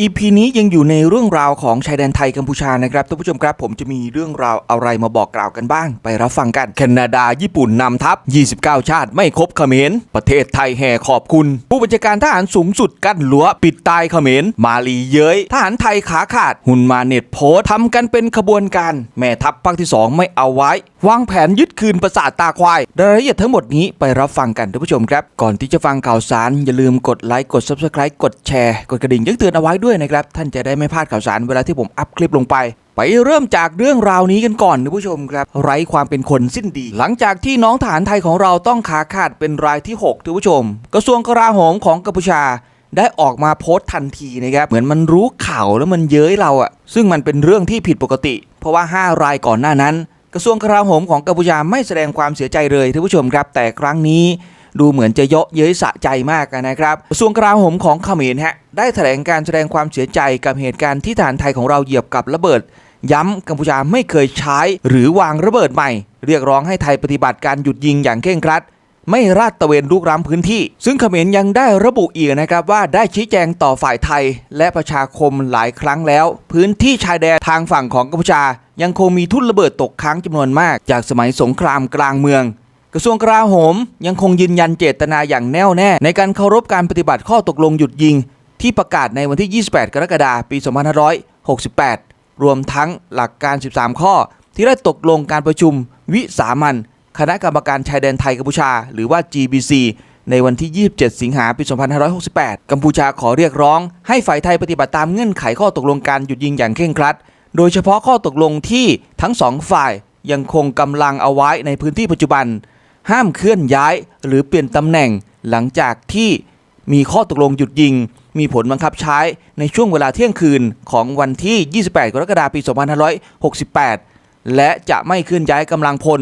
EP นี้ยังอยู่ในเรื่องราวของชายแดนไทยกัมพูชานะครับท่านผู้ชมครับ ผมจะมีเรื่องราวอะไรมาบอกกล่าวกันบ้าง ไปรับฟังกัน แคนาดาญี่ปุ่นนำทัพ 29 ชาติไม่ครบเขมร ประเทศไทยแห่ขอบคุณ ผู้บัญชาการทหารสูงสุดกั้นรั้วปิดตายเขมร มาลีเย้ยทหารไทยขาขาด หุ่นมาเน็ตโพสทำกันเป็นขบวนการ แม่ทัพภาคที่ 2 ไม่เอาไว้ วางแผนยึดคืนปราสาทตาควายรายละเอียดทั้งหมดนี้ไปรับฟังกันท่านผู้ชมครับ ก่อนที่จะฟังข่าวสาร อย่าลืมกดไลค์กด Subscribe กดแชร์ กดกระดิ่งแจ้งเตือนเอาไว้ด้วยนะครับ ท่านจะได้ไม่พลาดข่าวสารเวลาที่ผมอัพคลิปลงไป ไปเริ่มจากเรื่องราวนี้กันก่อนท่านผู้ชมครับ ไร้ความเป็นคนสิ้นดี หลังจากที่น้องทหารไทยของเราต้องขาขาดเป็นรายที่6ท่านผู้ชม กระทรวงกลาโหมของกัมพูชาได้ออกมาโพสต์ทันทีนะครับ เหมือนมันรู้ข่าวแล้วมันเย้ยเราอะซึ่งมันเป็นเรื่องที่ผิดปกติ เพราะว่า 5 รายก่อนหน้านั้น กระทรวงกลาโหมของกัมพูชาไม่แสดงความเสียใจเลยท่านผู้ชมครับ แต่ครั้งนี้ดูเหมือนจะเยาะเย้ยสะใจมากนะครับกระทรวงกลาโหมของเขมรฮะได้แถลงการแสดงความเสียใจกับเหตุการณ์ที่ทหารไทยของเราเหยียบกับระเบิด ย้ำกัมพูชาไม่เคยใช้ หรือวางระเบิดใหม่ เรียกร้องให้ไทยปฏิบัติการหยุดยิงอย่างเคร่งครัด ไม่ราดตะเวนลุกล้ำพื้นที่ ซึ่งเขมรยังได้ระบุอีกนะครับว่าได้ชี้แจงต่อฝ่ายไทย และประชาคมหลายครั้งแล้ว พื้นที่ชายแดนทางฝั่งของกัมพูชายังคงมีทุ่นระเบิดตกค้างจำนวนมาก จากสมัยสงครามกลางเมือง กระทรวงกลาโหม ยังคงยืนยันเจตนาอย่างแน่วแน่ ในการเคารพการปฏิบัติข้อตกลงหยุดยิง ที่ประกาศในวันที่ 28 กรกฎาคมปี 2568 รวมทั้งหลักการ 13 ข้อ ที่ได้ตกลงการประชุม วิสามันคณะกรรมการชายแดนไทยกัมพูชา หรือว่า GBC ในวันที่ 27 สิงหาปี 2568 กัมพูชาขอเรียกร้อง ให้ฝ่ายไทยปฏิบัติตามเงื่อนไขข้อตกลงการหยุดยิงอย่างเคร่งครัด โดยเฉพาะข้อตกลงที่ทั้งสองฝ่ายยังคงกำลังเอาไว้ในพื้นที่ปัจจุบัน ห้ามเคลื่อนย้ายหรือเปลี่ยนตำแหน่งหลังจากที่มีข้อตกลงหยุดยิง มีผลบังคับใช้ในช่วงเวลาเที่ยงคืนของวันที่ 28 กรกฎาคมปี 2568 และจะไม่เคลื่อนย้ายกำลังพล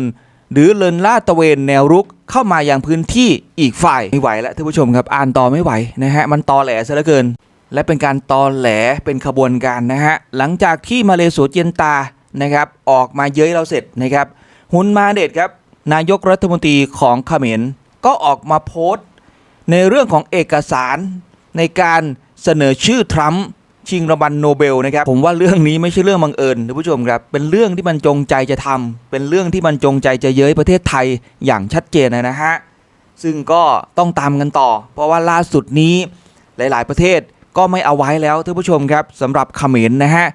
หรือเลินล่าตะเวนแนวรุกเข้ามาอยังพื้นที่อีกฝ่ายไม่ไหวแล้วท่านผู้ชมครับอ่านต่อไม่ไหวนะฮะมันตอแหลซะเหลือเกิน และเป็นการตอแหลเป็นขบวนการนะฮะหลังจากที่มาเลโสเจียนตานะครับออกมาเย้ยเราเสร็จนะครับฮุนมาเดชครับนายกรัฐมนตรีของเขมรก็ออกมาโพสต์ ในเรื่องของเอกสารในการเสนอชื่อทรัมป์ชิงรางวัลโนเบลนะครับผมว่าเรื่องนี้ไม่ใช่เรื่องบังเอิญท่านผู้ชมครับเป็นเรื่องที่มันจงใจจะทำเป็นเรื่องที่มันจงใจจะเย้ยประเทศไทยอย่างชัดเจนนะฮะซึ่งก็ต้องตามกันต่อ เพราะว่าล่าสุดนี้หลาย ๆ ประเทศ ก็ไม่เอาไว้แล้วท่านผู้ชมครับสำหรับเขมรนะฮะ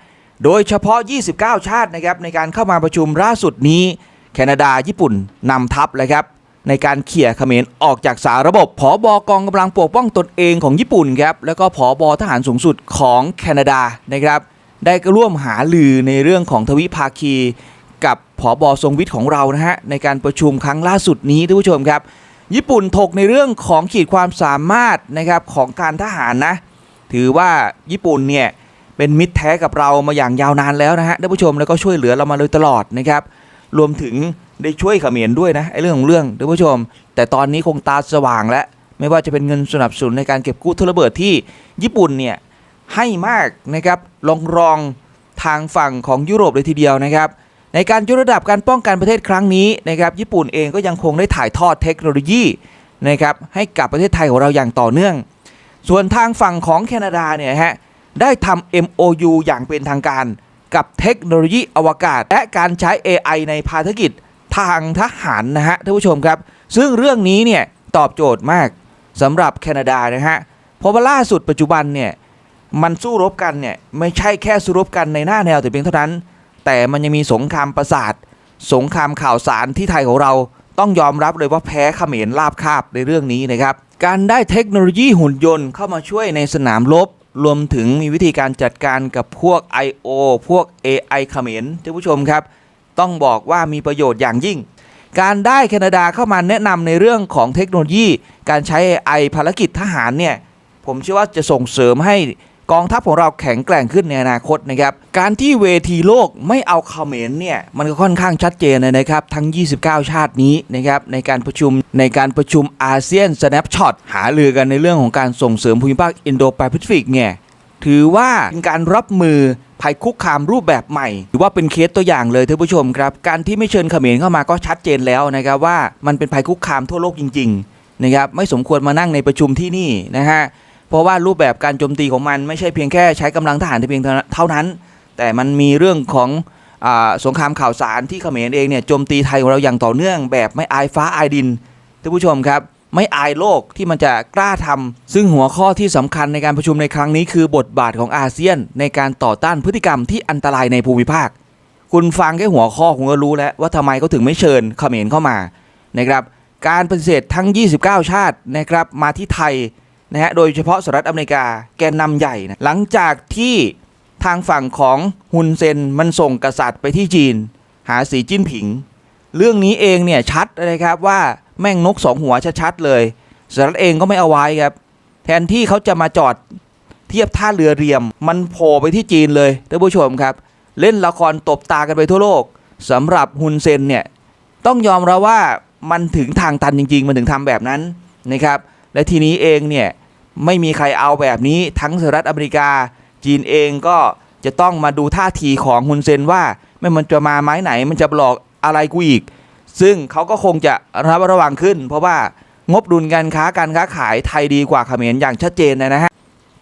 โดยเฉพาะ 29 ชาตินะครับในการเข้ามาประชุมล่าสุดนี้ แคนาดาญี่ปุ่นนำทัพเลยครับในการเขี่ยเขมรออกจากสาระบบผอบอกองกำลังปกป้องตนเองของญี่ปุ่นครับแล้วก็ผอบอทหารสูงสุดของแคนาดานะครับ ได้ร่วมหาลือในเรื่องของทวิภาคี กับผอบอทรงวิทย์ของเรานะฮะในการประชุมครั้งล่าสุดนี้ท่านผู้ชมครับ ญี่ปุ่นถกในเรื่องของขีดความสามารถนะครับของการทหารนะ ถือว่าญี่ปุ่นเนี่ยเป็นมิตรแท้กับเรามาอย่างยาวนานแล้วนะฮะท่านผู้ชมแล้วก็ช่วยเหลือเรามาโดยตลอดนะครับ รวมถึงได้ช่วยเขมรด้วยนะไอ้เรื่องของเรื่องท่านผู้ชม แต่ตอนนี้คงตาสว่างแล้วไม่ว่าจะเป็นเงินสนับสนุนในการเก็บกู้ทุนระเบิดที่ญี่ปุ่นเนี่ยให้มากนะครับรองรองทางฝั่งของยุโรปเลยทีเดียวนะครับ ในการยกระดับการป้องกันประเทศครั้งนี้นะครับ ญี่ปุ่นเองก็ยังคงได้ถ่ายทอดเทคโนโลยีนะครับให้กับประเทศไทยของเราอย่างต่อเนื่อง ส่วนทางฝั่งของแคนาดาเนี่ยฮะได้ทำ MOU อย่างเป็นทางการกับเทคโนโลยีอวกาศ และการใช้ AI ในภารกิจทางทหารนะฮะท่านผู้ชมครับ ซึ่งเรื่องนี้เนี่ยตอบโจทย์มากสำหรับแคนาดานะฮะเพราะว่าล่าสุดปัจจุบันเนี่ยมันสู้รบกันเนี่ยไม่ใช่แค่สู้รบกันในหน้าแนวแต่เพียงเท่านั้น แต่มันยังมีสงครามประสาท สงครามข่าวสารที่ไทยของเรา ต้องยอมรับเลยว่าแพ้เขมรลาบคาบในเรื่องนี้นะครับ การได้เทคโนโลยีหุ่นยนต์เข้ามาช่วยในสนามรบรวมถึงมีวิธีการจัดการกับพวก I.O. พวก AI เขมรท่านผู้ชมครับ ต้องบอกว่ามีประโยชน์อย่างยิ่ง การได้แคนาดาเข้ามาแนะนำในเรื่องของเทคโนโลยี การใช้ AI ภารกิจทหารเนี่ย ผมเชื่อว่าจะส่งเสริมให้ กองทัพของเราแข็งแกร่งขึ้นในอนาคตนะครับ การที่เวทีโลกไม่เอาเขมรเนี่ย มันก็ค่อนข้างชัดเจนเลยนะครับ ทั้ง 29 ชาตินี้นะครับ ในการประชุมในการประชุมอาเซียน Snapshot หารือกันในเรื่องของการส่งเสริมภูมิภาคอินโดแปซิฟิกเนี่ยถือว่าเป็นการรับมือภัยคุกคามรูปแบบใหม่ถือว่าเป็นเคสตัวอย่างเลยท่านผู้ชมครับ การที่ไม่เชิญเขมรเข้ามาก็ชัดเจนแล้วนะครับว่ามันเป็นภัยคุกคามทั่วโลกจริง ๆ นะครับไม่สมควรมานั่งในประชุมที่นี่นะฮะ เพราะว่ารูปแบบการโจมตีของมันไม่ใช่เพียงแค่ใช้กำลังทหารเพียงเท่านั้น แต่มันมีเรื่องของอสงครามข่าวสารที่เขมรเองเนี่ยโจมตีไทยของเราอย่างต่อเนื่อง แบบไม่อายฟ้าอายดินท่านผู้ชมครับ ไม่อายโลกที่มันจะกล้าทำซึ่งหัวข้อที่สำคัญในการประชุมในครั้งนี้คือบทบาทของอาเซียน ในการต่อต้านพฤติกรรมที่อันตรายในภูมิภาค คุณฟังแค่หัวข้อคุณก็รู้แล้วว่าทำไมเขาถึงไม่เชิญเขมรเข้ามานะครับการปฏิเสธทั้ง 29 ชาตินะครับมาที่ไทย นะฮะโดยเฉพาะสหรัฐอเมริกาแกนนำใหญ่นะหลังจากที่ทางฝั่งของฮุนเซนมันส่งกษัตริย์ไปที่จีน หาสีจิ้นผิง เรื่องนี้เองเนี่ยชัดเลยครับว่าแม่งนกสองหัวชัดๆเลยสหรัฐเองก็ไม่เอาไว้ครับ แทนที่เขาจะมาจอดเทียบท่าเรือเรียม มันโผล่ไปที่จีนเลยท่านผู้ชมครับ เล่นละครตบตากันไปทั่วโลกสำหรับฮุนเซนเนี่ยต้องยอมรับว่ามันถึงทางตันจริง ๆ มันถึงทำแบบนั้นนะครับ และทีนี้เองเนี่ย ไม่มีใครเอาแบบนี้ทั้งสหรัฐอเมริกา จีนเองก็จะต้องมาดูท่าทีของฮุนเซนว่า ไม่มันจะมาไม้ไหน มันจะหลอกอะไรกูอีก ซึ่งเขาก็คงจะระมัดระวังขึ้น เพราะว่างบดุลการค้าการค้าขายไทยดีกว่าเขมรอย่างชัดเจนนะฮะ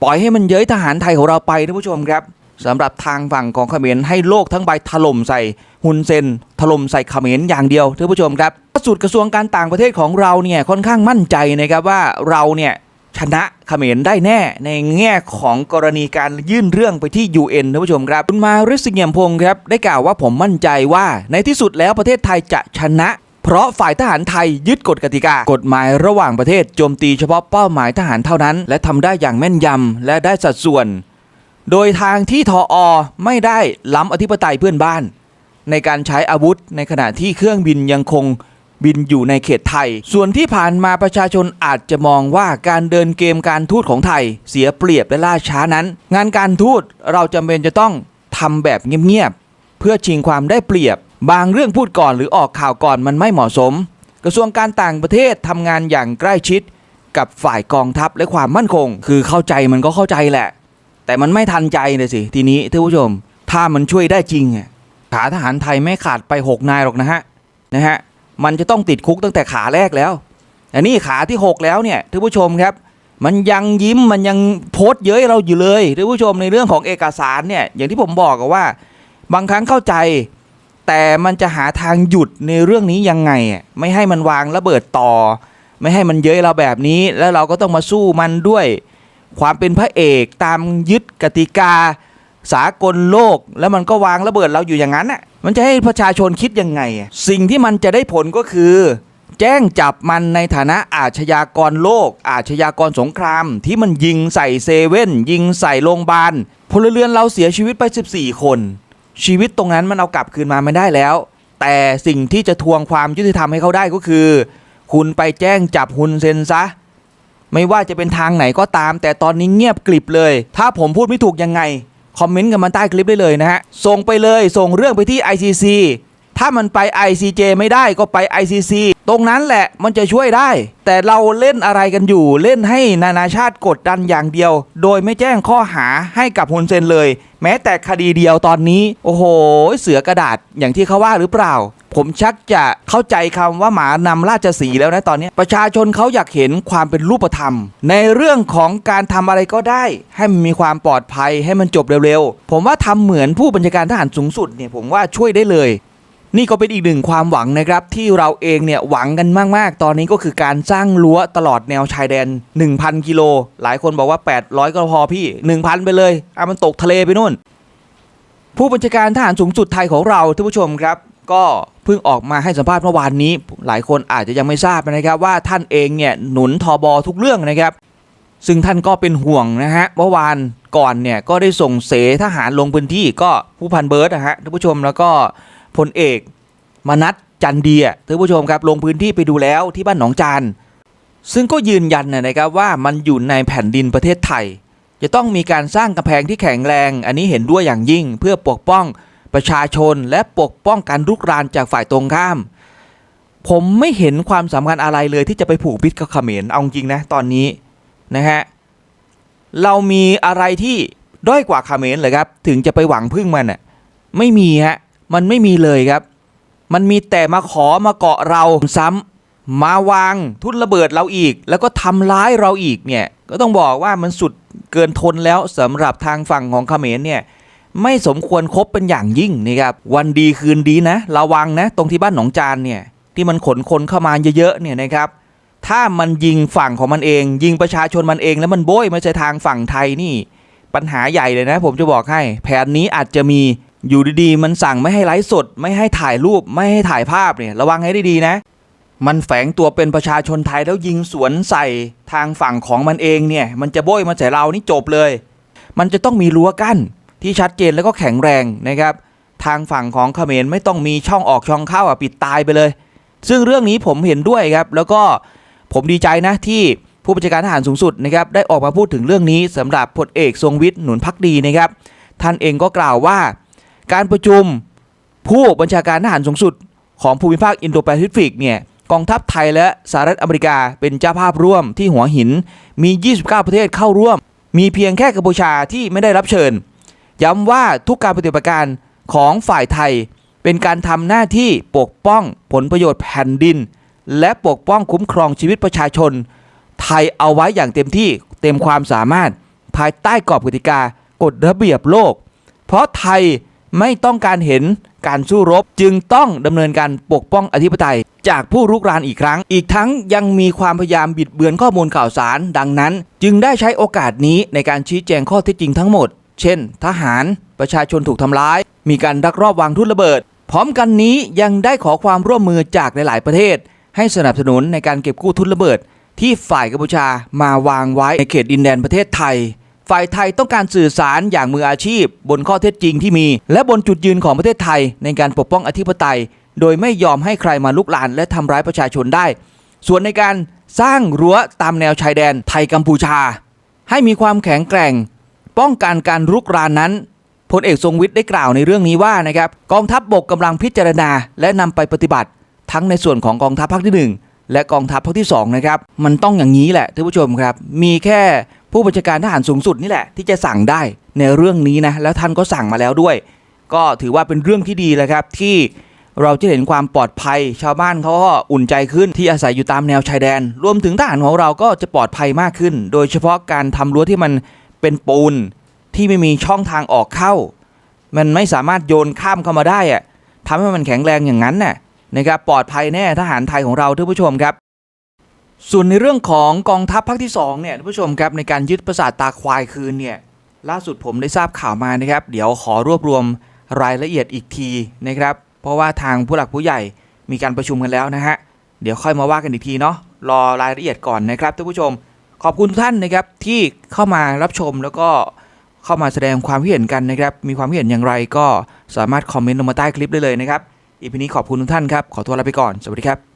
ปล่อยให้มันเย้ยทหารไทยของเราไปท่านผู้ชมครับสำหรับทางฝั่งของเขมรให้โลกทั้งใบถล่มใส่ฮุนเซนถล่มใส่เขมรอย่างเดียวท่านผู้ชมครับล่าสุดกระทรวงการต่างประเทศของเราเนี่ยค่อนข้างมั่นใจนะครับว่าเราเนี่ย ชนะเขมรได้แน่ในแง่ของกรณีการยื่นเรื่องไปที่ UN ท่านผู้ชมครับ คุณมาริสเงียมพงศ์ครับ ได้กล่าวว่าผมมั่นใจว่าในที่สุดแล้วประเทศไทยจะชนะเพราะฝ่ายทหารไทยยึดกฎกติกา กฎหมายระหว่างประเทศโจมตีเฉพาะเป้าหมายทหารเท่านั้น และทำได้อย่างแม่นยำและได้สัดส่วน โดยทางที่ทออไม่ได้ล้ำอธิปไตยเพื่อนบ้าน ในการใช้อาวุธในขณะที่เครื่องบินยังคง บินอยู่ในเขตไทย ส่วนที่ผ่านมาประชาชนอาจจะมองว่าการเดินเกมการทูตของไทย เสียเปรียบและล่าช้านั้น งานการทูตเราจำเป็นจะต้องทำแบบเงียบๆเพื่อชิงความได้เปรียบ บางเรื่องพูดก่อนหรือออกข่าวก่อนมันไม่เหมาะสม กระทรวงการต่างประเทศทำงานอย่างใกล้ชิด กับฝ่ายกองทัพและความมั่นคง คือเข้าใจมันก็เข้าใจแหละ แต่มันไม่ทันใจเลยสิทีนี้ท่านผู้ชม ถ้ามันช่วยได้จริงขาทหารไทยไม่ขาดไป 6 นายหรอกนะฮะนะฮะ มันจะต้องติดคุกตั้งแต่ขาแรกแล้วแต่นี่ขาที่ 6 แล้วเนี่ยท่านผู้ชมครับ มันยังยิ้มมันยังโพสเย้ยเราอยู่เลยท่านผู้ชมในเรื่องของเอกสารเนี่ยอย่างที่ผมบอกอะว่า บางครั้งเข้าใจ แต่มันจะหาทางหยุดในเรื่องนี้ยังไง ไม่ให้มันวางระเบิดต่อ ไม่ให้มันเย้ยเราแบบนี้ แล้วเราก็ต้องมาสู้มันด้วย ความเป็นพระเอกตามยึดกติกา สากลโลกแล้วมันก็วางระเบิดเราอยู่อย่างนั้นน่ะมันจะให้ประชาชนคิดยังไง สิ่งที่มันจะได้ผลก็คือ แจ้งจับมันในฐานะอาชญากรโลก อาชญากรสงคราม ที่มันยิงใส่เซเว่นยิงใส่โรงพยาบาลพลเรือนเราเสียชีวิตไป 14 คน ชีวิตตรงนั้นมันเอากลับคืนมาไม่ได้แล้ว แต่สิ่งที่จะทวงความยุติธรรมให้เขาได้ก็คือ คุณไปแจ้งจับฮุนเซนซะไม่ว่าจะเป็นทางไหนก็ตาม แต่ตอนนี้เงียบกลิบเลย ถ้าผมพูดไม่ถูกยังไง คอมเมนต์กันมาใต้คลิปได้เลยนะฮะส่งไปเลยส่งเรื่องไปที่ ICC ถ้ามันไป ICJ ไม่ได้ก็ไป ICC ตรงนั้นแหละมันจะช่วยได้ แต่เราเล่นอะไรกันอยู่เล่นให้นานาชาติกดดันอย่างเดียว โดยไม่แจ้งข้อหาให้กับฮุนเซนเลย แม้แต่คดีเดียวตอนนี้ โอ้โห เสือกระดาษอย่างที่เขาว่าหรือเปล่า ผมชักจะเข้าใจคำว่าหมานำราชสีแล้วนะตอนนี้ ประชาชนเขาอยากเห็นความเป็นรูปธรรม ในเรื่องของการทำอะไรก็ได้ ให้มันมีความปลอดภัยให้มันจบเร็วๆผมว่าทำเหมือนผู้บัญชาการทหารสูงสุดเนี่ยผมว่าช่วยได้เลย นี่ก็เป็นอีกหนึ่งความหวังนะครับที่เราเองเนี่ยหวังกันมาก ๆ ตอนนี้ก็คือการสร้างรั้วตลอดแนวชายแดน 1,000 กิโล หลายคนบอกว่า 800 ก็พอพี่ 1,000 ไปเลยอะมันตกทะเลไปนู่น ผู้บัญชาการทหารสูงสุดไทยของเราท่านผู้ชมครับ ก็เพิ่งออกมาให้สัมภาษณ์เมื่อวานนี้ หลายคนอาจจะยังไม่ทราบนะครับว่าท่านเองเนี่ยหนุนทอบอทุกเรื่องนะครับ ซึ่งท่านก็เป็นห่วงนะฮะเมื่อวานก่อนเนี่ยก็ได้ส่งเสทหารลงพื้นที่ก็ผู้พันเบิร์ดนะฮะท่านผู้ชมแล้วก็ พลเอก มนัทจันเดียท่านผู้ชมครับลงพื้นที่ไปดูแล้วที่บ้านหนองจานซึ่งก็ยืนยันนะครับว่ามันอยู่ในแผ่นดินประเทศไทย จะต้องมีการสร้างกำแพงที่แข็งแรง อันนี้เห็นด้วยอย่างยิ่งเพื่อปกป้องประชาชนและปกป้องการรุกรานจากฝ่ายตรงข้าม ผมไม่เห็นความสำคัญอะไรเลยที่จะไปผูกพิษกับเขมรเอาจริงนะตอนนี้นะฮะเรามีอะไรที่ด้อยกว่าเขมรเลยครับ ถึงจะไปหวังพึ่งมันอะไม่มีฮะ มันไม่มีเลยครับ มันมีแต่มาขอมาเกาะเราซ้มาวางทุ่นระเบิดเราอีก แล้วก็ทำร้ายเราอีกเนี่ยก็ต้องบอกว่ามันสุดเกินทนแล้วสำหรับทางฝั่งของเขมรเนี่ยไม่สมควรครบเป็นอย่างยิ่งนะครับวันดีคืนดีนะระวังนะ ตรงที่บ้านหนองจานเนี่ยที่มันขนคนเข้ามาเยอะๆเนี่ยนะครับ ถ้ามันยิงฝั่งของมันเอง ยิงประชาชนมันเองแล้วมันโบยมาใช่ทางฝั่งไทยนี่ ปัญหาใหญ่เลยนะ ผมจะบอกให้ แผนนี้อาจจะมี อยู่ดีๆ มันสั่งไม่ให้ไลฟ์สด ไม่ให้ถ่ายรูปไม่ให้ถ่ายภาพเนี่ยระวังให้ดีๆนะ มันแฝงตัวเป็นประชาชนไทยแล้วยิงสวนใส่ทางฝั่งของมันเองเนี่ยมันจะโบยมาใส่เรานี่จบเลย มันจะต้องมีรั้วกั้นที่ชัดเจนแล้วก็แข็งแรงนะครับ ทางฝั่งของเขมรไม่ต้องมีช่องออกช่องเข้าอะปิดตายไปเลย ซึ่งเรื่องนี้ผมเห็นด้วยครับ แล้วก็ผมดีใจนะที่ผู้บัญชาการทหารสูงสุดนะครับได้ออกมาพูดถึงเรื่องนี้สำหรับพลเอกทรงวิทย์หนุนพักดีนะครับท่านเองก็กล่าวว่า การประชุมผู้บัญชาการทหารสูงสุด ของภูมิภาคอินโดแปซิฟิกเนี่ยกองทัพไทยและสหรัฐอเมริกาเป็นเจ้าภาพร่วมที่หัวหินมี 29 ประเทศเข้าร่วม มีเพียงแค่กัมพูชาที่ไม่ได้รับเชิญ ย้ำว่าทุกการปฏิบัติการของฝ่ายไทย เป็นการทำหน้าที่ปกป้องผลประโยชน์แผ่นดิน และปกป้องคุ้มครองชีวิตประชาชน ไทยเอาไว้อย่างเต็มที่เต็มความสามารถ ภายใต้กรอบกติกากฎระเบียบโลก เพราะไทย ไม่ต้องการเห็นการสู้รบ จึงต้องดำเนินการปกป้องอธิปไตย จากผู้รุกรานอีกครั้ง อีกทั้งยังมีความพยายามบิดเบือนข้อมูลข่าวสาร ดังนั้น จึงได้ใช้โอกาสนี้ในการชี้แจงข้อเท็จจริงทั้งหมด เช่น ทหาร ประชาชนถูกทำร้าย มีการลักลอบวางทุ่นระเบิด พร้อมกันนี้ยังได้ขอความร่วมมือจากหลาย ๆ ประเทศ ให้สนับสนุนในการเก็บกู้ทุนระเบิด ที่ฝ่ายกัมพูชา มาวางไว้ในเขตดินแดนประเทศไทย ฝ่ายไทยต้องการสื่อสารอย่างมืออาชีพ บนข้อเท็จจริงที่มี และบนจุดยืนของประเทศไทย ในการปกป้องอธิปไตย โดยไม่ยอมให้ใครมาลุกลาน และทำร้ายประชาชนได้ ส่วนในการสร้างรั้วตามแนวชายแดนไทยกัมพูชา ให้มีความแข็งแกร่ง ป้องกันการรุกรานนั้นพลเอกทรงวิทย์ได้กล่าวในเรื่องนี้ว่านะครับกองทัพบบกกำลังพิจารณา และนำไปปฏิบัติ ทั้งในส่วนของกองทัพภาคที่หนึ่งและกองทัพภาคที่สองนะครับมันต้องอย่างนี้แหละท่านผู้ชมครับ มีแค่ ผู้บัญชาการทหารสูงสุดนี่แหละ ที่จะสั่งได้ในเรื่องนี้นะแล้วท่านก็สั่งมาแล้วด้วย ก็ถือว่าเป็นเรื่องที่ดีแหละครับที่เราจะเห็นความปลอดภัย ชาวบ้านเขาก็อุ่นใจขึ้นที่อาศัยอยู่ตามแนวชายแดน รวมถึงทหารของเราก็จะปลอดภัยมากขึ้น โดยเฉพาะการทำรั้วที่มันเป็นปูนที่ไม่มีช่องทางออกเข้า มันไม่สามารถโยนข้ามเข้ามาได้อะทำให้มันแข็งแรงอย่างนั้นน่ะนะครับปลอดภัยแน่ทหารไทยของเราท่านผู้ชมครับ ส่วนในเรื่องของกองทัพภาคที่2เนี่ยท่านผู้ชมครับในการยึดปราสาทตาควายคืนเนี่ยล่าสุดผมได้ทราบข่าวมานะครับ เดี๋ยวขอรวบรวมรายละเอียดอีกทีนะครับ เพราะว่าทางผู้หลักผู้ใหญ่มีการประชุมกันแล้วนะฮะเดี๋ยวค่อยมาว่ากันอีกทีเนาะรอรายละเอียดก่อนนะครับท่านผู้ชม ขอบคุณทุกท่านนะครับที่เข้ามารับชมแล้วก็เข้ามาแสดงความคิดเห็นกันนะครับมีความคิดเห็นอย่างไรก็สามารถคอมเมนต์ลงมาใต้คลิปได้เลยนะครับอีพีนี้ขอบคุณทุกท่านครับขอตัวลาไปก่อนสวัสดีครับ